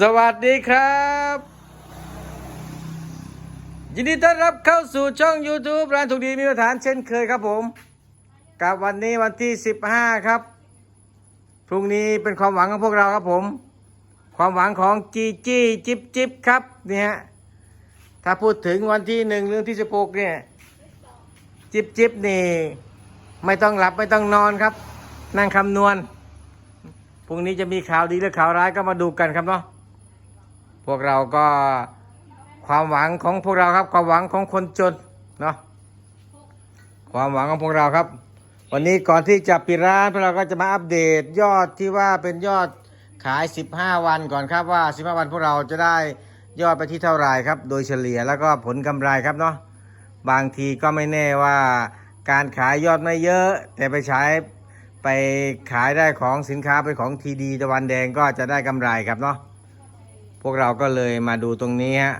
สวัสดีครับ ยินดีต้อนรับเข้าสู่ช่อง YouTube ร้านถูกดีมีมาตรฐานเช่นเคยครับผมกับวันนี้วันที่ 15 ครับ พรุ่งนี้เป็นความหวังของพวกเราครับผม ความหวังของจีจี้จิบจิบครับเนี่ยฮะถ้าพูดถึงวันที่หนึ่งหรือที่สิบหกเนี่ยจิบจิบนี่ ไม่ต้องหลับไม่ต้องนอนครับ นั่งคำนวณพรุ่งนี้จะมีข่าวดีหรือข่าวร้ายก็มาดูกันครับเนาะ พวกเราก็ความหวังของพวกเราครับ ความหวังของคนจนเนาะความหวังของพวกเราครับ วันนี้ก่อนที่จะปิดร้านพวกเราก็จะมาอัปเดตยอดที่ว่าเป็นยอดขาย 15 วันก่อนครับว่า 15 วันพวกเราจะได้ยอดไปที่เท่าไรครับ โดยเฉลี่ยแล้วก็ผลกำไรครับเนาะบางทีก็ไม่แน่ว่าการขายยอดไม่เยอะ แต่ไปใช้ไปขายได้ของสินค้าเป็นของทีดีตะวันแดงก็จะได้กำไรครับเนาะ พวกเราก็เลยมาดูตรงนี้ฮะ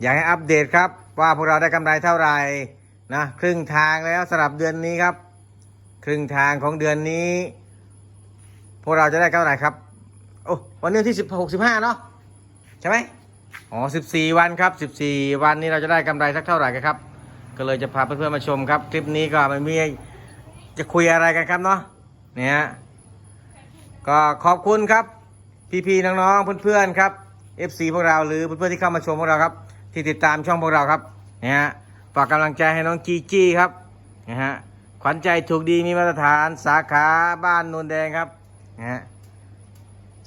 อยากให้อัปเดตครับ ว่าพวกเราได้กำไรเท่าไหร่นะครึ่งทางแล้วสำหรับเดือนนี้ครับ ครึ่งทางของเดือนนี้ พวกเราจะได้เท่าไหร่ครับโอ้วันนี้ที่สิบหกสิบห้าเนาะใช่ไหมอ๋อสิบสี่วันครับสิบสี่วันนี้เราจะได้กำไรสักเท่าไหร่กันครับ ก็เลยจะพาเพื่อนๆมาชมครับ คลิปนี้ก็ไม่มีจะคุยอะไรกันครับเนาะเนี่ยก็ขอบคุณครับพี่ๆน้องๆเพื่อนๆครับ FC พวกเราหรือเพื่อนๆที่เข้ามาชมพวกเราครับ ที่ติดตามช่องพวกเราครับนะฮะฝากกำลังใจให้น้องจีจี้ครับนะฮะขวัญใจถูกดีมีมาตรฐานสาขาบ้านนนแดงครับนะฮะ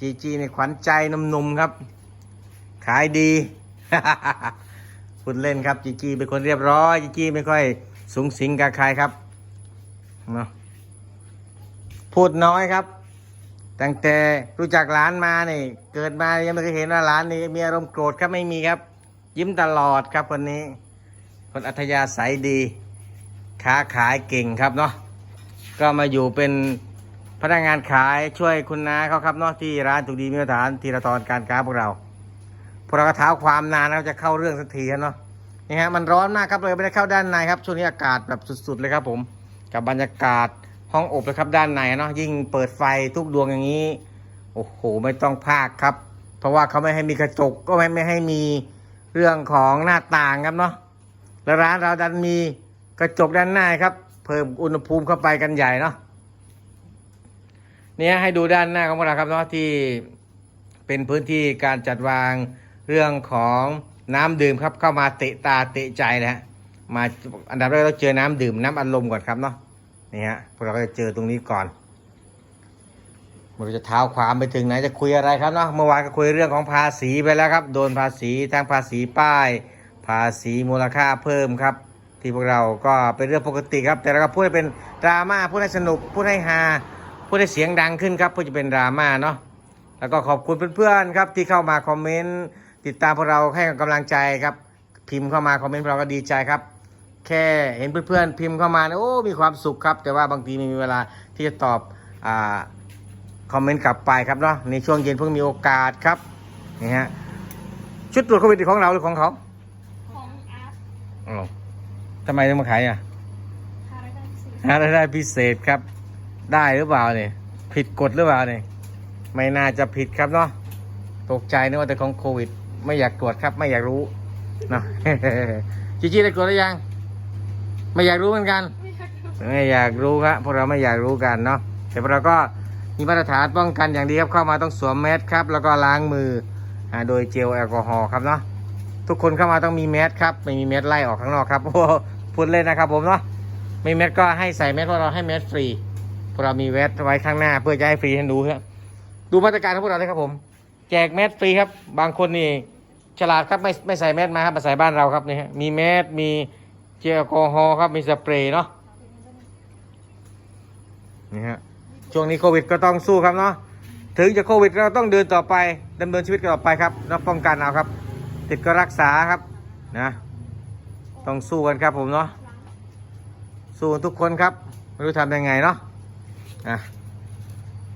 จีจี้ในขวัญใจหนุ่มๆครับ ขายดีคุณเล่นครับจีจี้เป็นคนเรียบร้อยจีจี้ไม่ค่อยสูงสิงกับใครครับเนาะพูดน้อยครับ ตั้งแต่รู้จักร้านมาเนี่ยเกิดมายังไม่เคยเห็นว่าร้านนี้ มีอารมณ์โกรธครับไม่มีครับ ยิ้มตลอดครับคนนี้ คนอัธยาศัยดี ค้าขายเก่งครับเนาะก็มาอยู่เป็นพนักงานขายช่วยคุณน้าเขาครับเนาะที่ร้านถูกดีมีมาตรฐานทีละตอนการค้าพวกเราพวกเราก็เท้าความนานแล้วจะเข้าเรื่องสักทีครับเนาะนี่ฮะมันร้อนมากครับเลยไม่ได้เข้าด้านในครับช่วงนี้อากาศแบบสุด ๆ เลยครับผมกับบรรยากาศ ห้องอบเลยครับด้านในเนาะยิ่งเปิดไฟทุกดวงอย่างนี้ โอ้โห ไม่ต้องพากครับ เพราะว่าเขาไม่ให้มีกระจกก็ไม่ไม่ให้มีเรื่องของหน้าต่างครับเนาะแล้วร้านเราดันมีกระจกด้านหน้าครับ เพิ่มอุณหภูมิเข้าไปกันใหญ่เนาะเนี่ยให้ดูด้านหน้าของเราครับเนาะที่เป็นพื้นที่การจัดวางเรื่องของน้ำดื่มครับเข้ามาเตะตาเตะใจนะฮะมาอันดับแรกเราเจอน้ำดื่มน้ำอัดลมก่อนครับเนาะ นี่ฮะพวกเราก็จะเจอตรงนี้ก่อนมันจะเท้าความไปถึงไหนจะคุยอะไรครับเนาะเมื่อวานก็คุยเรื่องของภาษีไปแล้วครับ โดนภาษีทั้งภาษีป้าย ภาษีมูลค่าเพิ่มครับ ที่พวกเราก็เป็นเรื่องปกติครับ แต่เราก็พูดให้เป็นดราม่าพูดให้สนุกพูดให้ฮาพูดให้เสียงดังขึ้นครับเพื่อจะเป็นดราม่าเนาะแล้วก็ขอบคุณเพื่อนๆครับที่เข้ามาคอมเมนต์ติดตามพวกเราให้กำลังใจครับ พิมพ์เข้ามาคอมเมนต์เราก็ดีใจครับ แค่เห็นเพื่อนๆพิมพ์เข้ามาเนี่ยโอ้มีความสุขครับ แต่ว่าบางทีไม่มีเวลาที่จะตอบอ่าคอมเมนต์กลับไปครับเนาะในช่วงเย็นเพิ่งมีโอกาสครับนี่ฮะชุดตรวจโควิดของเราหรือของเขาของอาร์ตอ๋อทำไมต้องมาขายอะคาราได้สิหารายได้พิเศษครับ ได้หรือเปล่าเนี่ยผิดกฎหรือเปล่าเนี่ยไม่น่าจะผิดครับเนาะตกใจนึกว่าแต่ของโควิด ไม่อยากตรวจครับ ไม่อยากรู้เนาะจีจีได้ตรวจหรือยัง ไม่อยากรู้เหมือนกัน ไม่อยากรู้ครับพวกเราไม่อยากรู้กันเนาะแต่พวกเราก็มีมาตรฐานป้องกันอย่างดีครับเข้ามาต้องสวมแมสครับ แล้วก็ล้างมืออ่าโดยเจลแอลกอฮอล์ครับเนาะทุกคนเข้ามาต้องมีแมสครับ ไม่มีแมสไล่ออกข้างนอกครับโอ้พูดเล่นนะครับผมเนาะไม่มีแมสก็ให้ใส่แมสเพราะเราให้แมสฟรีพวกเรามีแมสไว้ข้างหน้า เพื่อจะให้ฟรีให้ดูครับดูมาตรการของพวกเราเลยครับผม แจกแมสฟรีครับ บางคนนี่ฉลาดครับไม่ไม่ใส่แมสมาครับมาใส่บ้านเราครับนี่ฮะมีแมสมี เจลแอลกอฮอล์ครับมีสเปรย์เนาะนี่ฮะช่วงนี้โควิดก็ต้องสู้ครับเนาะถึงจะโควิดเราต้องเดินต่อไปดำเนินชีวิตกันต่อไปครับแล้วป้องกันเอาครับ ติดก็รักษาครับนะต้องสู้กันครับผมเนาะสู้กันทุกคนครับไม่รู้ทำยังไงเนาะอะ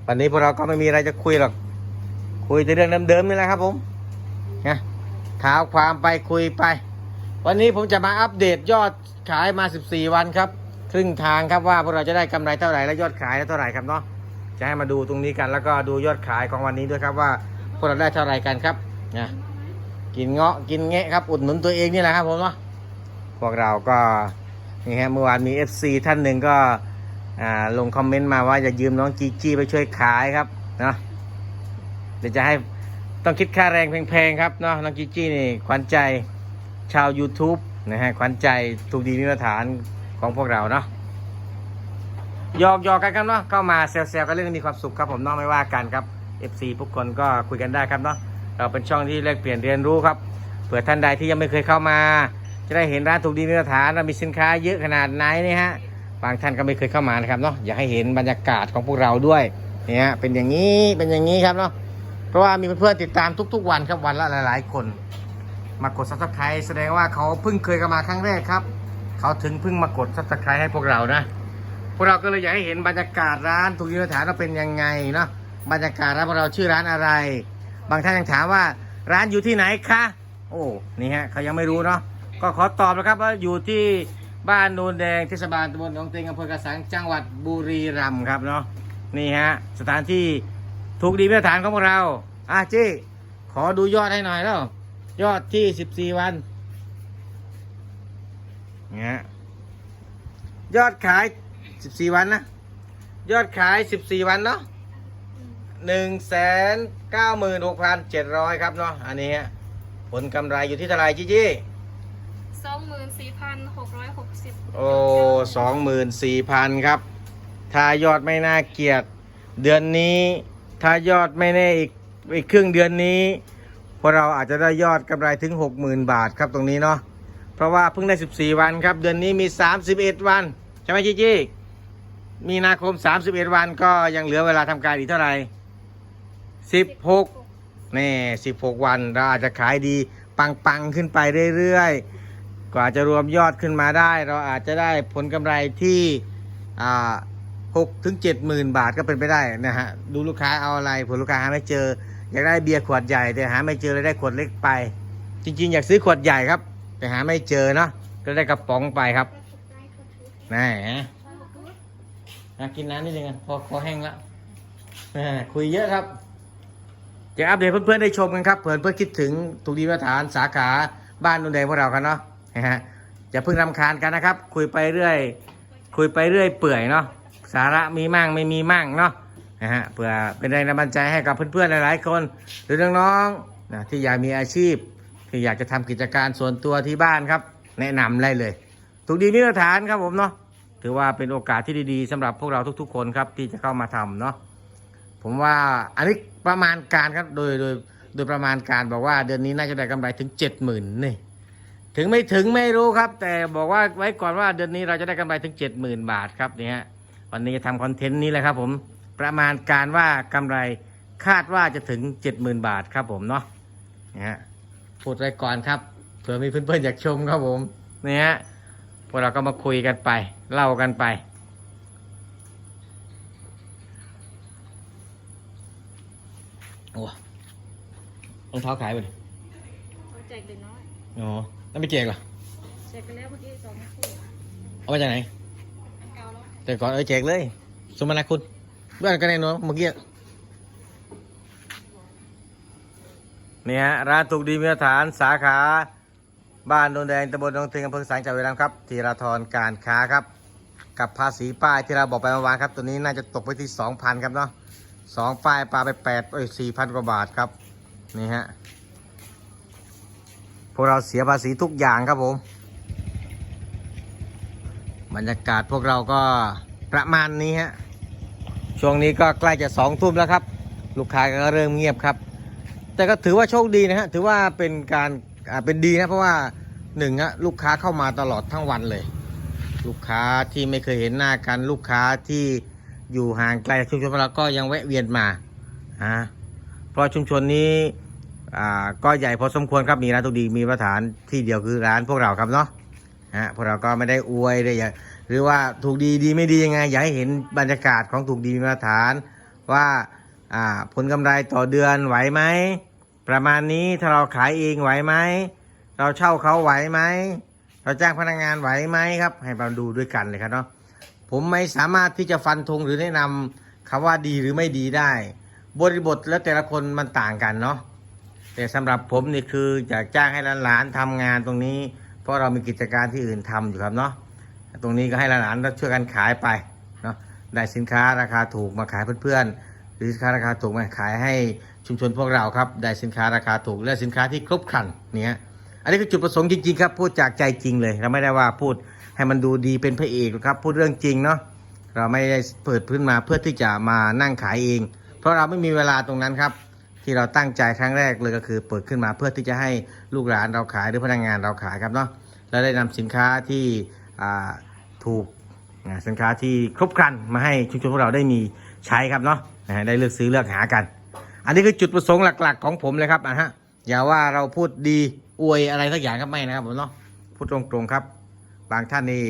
วันนี้พวกเราก็ไม่มีอะไรจะคุยหรอกคุยแต่เรื่องเดิมๆนี่แหละครับผมนะข่าวความไปคุยไป วันนี้ผมจะมาอัปเดตยอดขายมา 14 วันครับ ครึ่งทางครับว่าพวกเราจะได้กำไรเท่าไหร่และยอดขายเท่าไหร่ครับเนาะจะให้มาดูตรงนี้กัน แล้วก็ดูยอดขายของวันนี้ด้วยครับว่าพวกเราได้เท่าไหร่กันครับนะกินเงาะกินแงะครับอุดหนุนตัวเองนี่แหละครับผมเนาะพวกเราก็นี่ฮะเมื่อวานมี FC ท่านหนึ่งก็อ่าลงคอมเมนต์มาว่าจะยืมน้องจีจี้ไปช่วยขายครับเนาะเดี๋ยวจะให้ต้องคิดค่าแรงแพงๆครับเนาะน้องจีจี้นี่ขวัญใจ ชาว YouTube นะฮะขวัญใจถูกดีมีมาตรฐานของพวกเราเนาะหยอกหยอกกันครับเนาะเข้ามาแซวๆกันเรื่องมีความสุขครับผมเนาะไม่ว่ากันครับ FC ทุกคนก็คุยกันได้ครับเนาะเราเป็นช่องที่แลกเปลี่ยนเรียนรู้ครับเผื่อท่านใดที่ยังไม่เคยเข้ามา จะได้เห็นร้านถูกดีมีมาตรฐานเรามีสินค้าเยอะขนาดไหนนี่ฮะบางท่านก็ไม่เคยเข้ามานะครับเนาะอยากให้เห็นบรรยากาศของพวกเราด้วยเนี่ยเป็นอย่างนี้เป็นอย่างนี้ครับเนาะเพราะว่ามีเพื่อนๆติดตามทุก ๆ วันครับวันละหลาย ๆ คน มากดซับสไครต์แสดงว่าเขาเพิ่งเคยเข้ามาครั้งแรกครับ เขาถึงเพิ่งมากดซับสไครต์ให้พวกเรานะ พวกเราก็เลยอยากให้เห็นบรรยากาศร้านถูกดีมาตรฐานเราเป็นยังไงเนาะบรรยากาศร้านพวกเราชื่อร้านอะไร บางท่านยังถามว่าร้านอยู่ที่ไหนคะโอ้นี่ฮะเขายังไม่รู้เนาะก็ขอตอบนะครับว่าอยู่ที่บ้านโนนแดงเทศบาลตำบลหนองเตงอำเภอกระสังจังหวัดบุรีรัมย์ครับเนาะนี่ฮะสถานที่ถูกดีมาตรฐานของพวกเราอะจี้ขอดูยอดให้หน่อยแล้ว ยอดที่สิบสี่วันเนี่ยยอดขายสิบสี่วันนะ ยอดขายสิบสี่วันเนาะหนึ่งแสนเก้าหมื่นหกพันเจ็ดร้อยครับเนาะอันนี้ฮะผลกำไรอยู่ที่เท่าไหร่จีจี้สองหมื่นสี่พันหกร้อยหกสิบโอ้สองหมื่นสี่พันครับ ถ้ายอดไม่น่าเกลียด เดือนนี้ ถ้ายอดไม่แน่อีกอีกครึ่งเดือนนี้ พวกเราอาจจะได้ยอดกำไรถึง 60,000 บาทครับตรงนี้เนาะเพราะว่าเพิ่งได้ 14 วันครับ เดือนนี้มี 31 วัน ใช่ไหมจีจี้มีนาคม 31 วันก็ยังเหลือเวลาทำการอีกเท่าไหร่ 16นี่16 วันเราอาจจะขายดีปังๆขึ้นไปเรื่อยๆ กว่าจะรวมยอดขึ้นมาได้ เราอาจจะได้ผลกำไรที่หกถึงเจ็ดหมื่นบาทก็เป็นไปได้นะฮะ ดูลูกค้าเอาอะไรผลลูกค้าหาไม่เจอ อยากได้เบียร์ขวดใหญ่ แต่หาไม่เจอเลยได้ขวดเล็กไป จริง ๆ อยากซื้อขวดใหญ่ครับ แต่หาไม่เจอเนาะก็ได้กระป๋องไปครับนี่ฮะกินน้ำนิดนึงกันพอคอแห้งแล้วคุยเยอะครับจะอัปเดตเพื่อนๆได้ชมกันครับเพื่อนเพื่อคิดถึงถูกดีมาตรฐานสาขาบ้านนุ่นแดงพวกเรากันเนาะนะฮะอย่าเพิ่งรำคาญกันนะครับ คุยไปเรื่อย คุยไปเรื่อยเปื่อยเนาะสาระมีมั่งไม่มีมั่งเนาะ นะฮะเพื่อเป็นแรงบันดาลใจให้กับเพื่อนๆหลายๆคน หรือน้องๆนะที่อยากมีอาชีพ ที่อยากจะทำกิจการส่วนตัวที่บ้านครับ แนะนำได้เลยถูกดีมีมาตรฐานครับผมเนาะถือว่าเป็นโอกาสที่ดีๆสำหรับพวกเราทุกๆ คนครับที่จะเข้ามาทำเนาะผมว่าอันนี้ประมาณการครับโดยโดยโดยประมาณการบอกว่าเดือนนี้น่าจะได้กำไรถึงเจ็ดหมื่นนี่ถึงไม่ถึงไม่รู้ครับ แต่บอกว่าไว้ก่อนว่าเดือนนี้เราจะได้กำไรถึงเจ็ดหมื่นบาทครับเนี่ฮะวันนี้จะทำคอนเทนต์นี้แหละครับผม ประมาณการว่ากำไรคาดว่าจะถึงเจ็ดหมื่นบาทครับผมเนาะนี่ฮะพูดไว้ก่อนครับเผื่อมีเพื่อนๆอยากชมครับผมนี่ฮะพวกเราก็มาคุยกันไป เล่ากันไป โอ้รองเท้าขายไปเลยแจกเด็กน้อยอ๋อแล้วไม่แจกเหรอแจกไปแล้วเมื่อกี้สองคู่เอามาจากไหนอันเก่าแล้วแต่ก่อนเออแจกเลย สมนาคุณ เพื่อนกันแน่นอนเมื่อกี้นี่ฮะร้านถูกดีมีมาตรฐานสาขา บ้านโนนแดงตำบลหนองเตึงอำเภอสังจังหวัดบุรีรัมย์ครับธีราธรการค้าครับ กับภาษีป้ายที่เราบอกไปเมื่อวานครับ ตัวนี้น่าจะตกไปที่สองพันครับเนาะสองป้ายปลาไปแปดเอ้ยสี่พันกว่าบาทครับนี่ฮะพวกเราเสียภาษีทุกอย่างครับผม บรรยากาศพวกเราก็ประมาณนี้ฮะ ช่วงนี้ก็ใกล้จะสองทุ่มแล้วครับ ลูกค้าก็เริ่มเงียบครับ แต่ก็ถือว่าโชคดีนะฮะถือว่าเป็นการเป็นดีนะเพราะว่าหนึ่งอะลูกค้าเข้ามาตลอดทั้งวันเลย ลูกค้าที่ไม่เคยเห็นหน้ากันลูกค้าที่อยู่ห่างไกลชุมชนเราก็ยังแวะเวียนมาฮะเพราะชุมชนนี้อ่าก็ใหญ่พอสมควรครับมีร้านทุกดีมีมาตรฐานที่เดียวคือร้านพวกเราครับเนาะฮะพวกเราก็ไม่ได้อวยได้อย หรือว่าถูกดีดีไม่ดียังไง อยากให้เห็นบรรยากาศของถูกดีมีมาตรฐานว่าผลกำไรต่อเดือนไหวไหมประมาณนี้ถ้าเราขายเองไหวไหมเราเช่าเขาไหวไหมเราจ้างพนักงานไหวไหมครับ ให้เราดูด้วยกันเลยครับเนาะผมไม่สามารถที่จะฟันธงหรือแนะนำคำว่าดีหรือไม่ดีได้ บริบทแล้วแต่ละคนมันต่างกันเนาะแต่สำหรับผมนี่คืออยากจ้างให้หลานๆทำงานตรงนี้ เพราะเรามีกิจการที่อื่นทำอยู่ครับเนาะ ตรงนี้ก็ให้หลานๆช่วยกันขายไปเนาะได้สินค้าราคาถูกมาขายเพื่อนๆหรือสินค้าราคาถูกมาขายให้ชุมชนพวกเราครับได้สินค้าราคาถูกและสินค้าที่ครบครันเนี่ยอันนี้คือจุดประสงค์จริงๆครับพูดจากใจจริงเลยเราไม่ได้ว่าพูดให้มันดูดีเป็นพระเอกครับพูดเรื่องจริงเนาะเราไม่ได้เปิดพื้นมาเพื่อที่จะมานั่งขายเอง เพราะเราไม่มีเวลาตรงนั้นครับที่เราตั้งใจครั้งแรกเลยก็คือเปิดขึ้นมาเพื่อที่จะให้ลูกหลานเราขายหรือพนักงานเราขายครับเนาะและได้นำสินค้าที่ ถูกสินค้าที่ครบครันมาให้ชุมชนพวกเราได้มีใช้ครับเนาะได้เลือกซื้อเลือกหากัน อันนี้คือจุดประสงค์หลักๆ ของผมเลยครับอะฮะอย่าว่าเราพูดดีอวยอะไรสักอย่างครับไม่นะครับผมเนาะพูดตรงๆครับ บางท่านนี่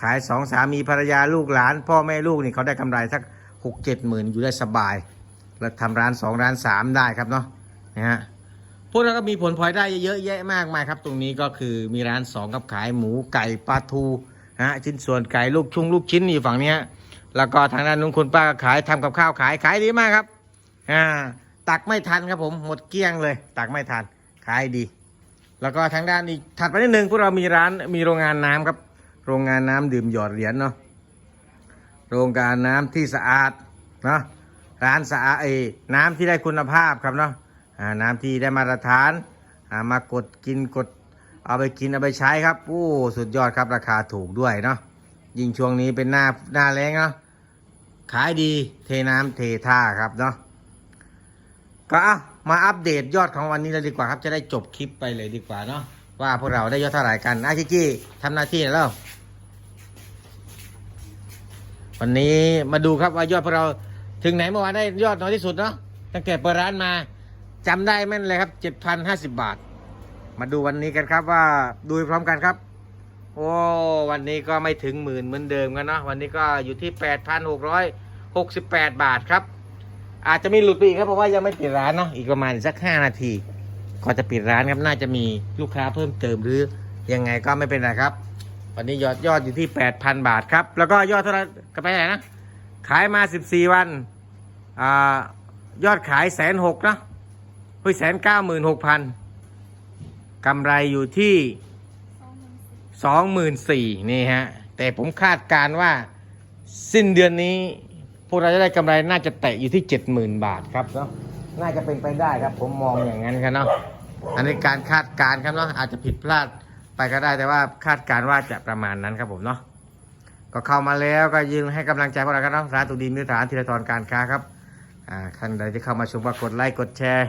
ขายสองสามีภรรยาลูกหลาน พ่อแม่ลูกนี่เขาได้กำไรสักหกเจ็ดหมื่นอยู่ได้สบาย แล้วทำร้านสองร้านสามได้ครับเนาะนะฮะ พวกเราก็มีผลพลอยได้เยอะแยะมากมายครับ ตรงนี้ก็คือมีร้านสองกับขายหมูไก่ปลาทูนะฮะชิ้นส่วนไก่ลูกชุ่งลูกชิ้นอยู่ฝั่งเนี้ยแล้วก็ทางด้านนู้นคุณป้าก็ขายทำกับข้าวขายขายดีมากครับอ่าตักไม่ทันครับผมหมดเกลี้ยงเลย ตักไม่ทันขายดี แล้วก็ทางด้านอีกถัดไปนิดนึงพวกเรามีร้านมีโรงงานน้ำครับ โรงงานน้ำดื่มหยอดเหรียญเนาะโรงงานน้ำที่สะอาดเนาะร้านสะอาดไอ้น้ำที่ได้คุณภาพครับเนาะ น้ำที่ได้มาตรฐานมากดกินกดเอาไปกินเอาไปใช้ครับโอ้สุดยอดครับราคาถูกด้วยเนาะยิ่งช่วงนี้เป็นหน้าหน้าแรงเนาะขายดีเทน้ำเทท่าครับเนาะก็มาอัปเดตยอดของวันนี้เลยดีกว่าครับจะได้จบคลิปไปเลยดีกว่าเนาะว่าพวกเราได้ยอดเท่าไหร่กันอาชิกี้ทำหน้าที่แล้ววันนี้มาดูครับว่ายอดพวกเราถึงไหนเมื่อวานได้ยอดน้อยที่สุดเนาะตั้งแต่เปิดร้านมา จำได้แม่นเลยครับเจ็ดพันห้าสิบบาท มาดูวันนี้กันครับว่าดูพร้อมกันครับ โอ้วันนี้ก็ไม่ถึงหมื่นเหมือนเดิมกันเนาะวันนี้ก็อยู่ที่แปดพันหกร้อยหกสิบแปดบาทครับ อาจจะมีหลุดไปอีกครับเพราะว่ายังไม่ปิดร้านเนาะอีกประมาณสักห้านาทีก็จะปิดร้านครับน่าจะมีลูกค้าเพิ่มเติมหรือยังไงก็ไม่เป็นไรครับ วันนี้ยอดยอดอยู่ที่แปดพันบาทครับ แล้วก็ยอดเท่าไหร่ก็ไปไหนนะขายมาสิบสี่วันอ่ายอดขายแสนหกนะ เฮ้ยแสนเก้าหมื่นหกพันกำไรอยู่ที่สองหมื่นสี่นี่ฮะ แต่ผมคาดการณ์ว่าสิ้นเดือนนี้ พวกเราจะได้กำไรน่าจะแตะอยู่ที่เจ็ดหมื่นบาทครับเนาะน่าจะเป็นไปได้ครับ ผมมองอย่างนั้นครับเนาะอันนี้การคาดการณ์ครับเนาะอาจจะผิดพลาดไปก็ได้แต่ว่าคาดการณ์ว่าจะประมาณนั้นครับผมเนาะก็เข้ามาแล้วก็ยืนให้กำลังใจพวกเราครับเนาะร้านตุดีมิตรฐานธีรทรการค้าครับอ่าท่านใดที่เข้ามาชมก็กดไลค์กดแชร์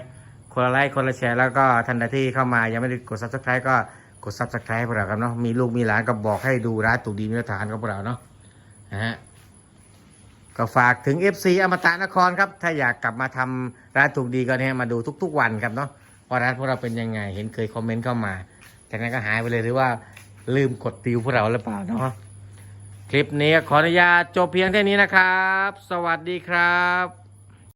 คนละไลค์คนละแชร์แล้วก็ท่านใดที่เข้ามายังไม่ได้กด subscribe ก็กด subscribe พวกเราครับเนาะมีลูกมีหลานก็บอกให้ดูร้านตุดีมิตรฐานของพวกเราเนาะนะฮะก็ฝากถึง FC อมตะนครครับ ถ้าอยากกลับมาทำร้านถูกดีก็เนี่ยมาดูทุก ๆ วันครับเนาะว่าร้านพวกเราเป็นยังไง เห็นเคยคอมเมนต์เข้ามา จากนั้นก็หายไปเลยหรือว่าลืมกดติวพวกเราหรือเปล่าเนาะคลิปนี้ขออนุญาตจบเพียงเท่านี้นะครับ สวัสดีครับ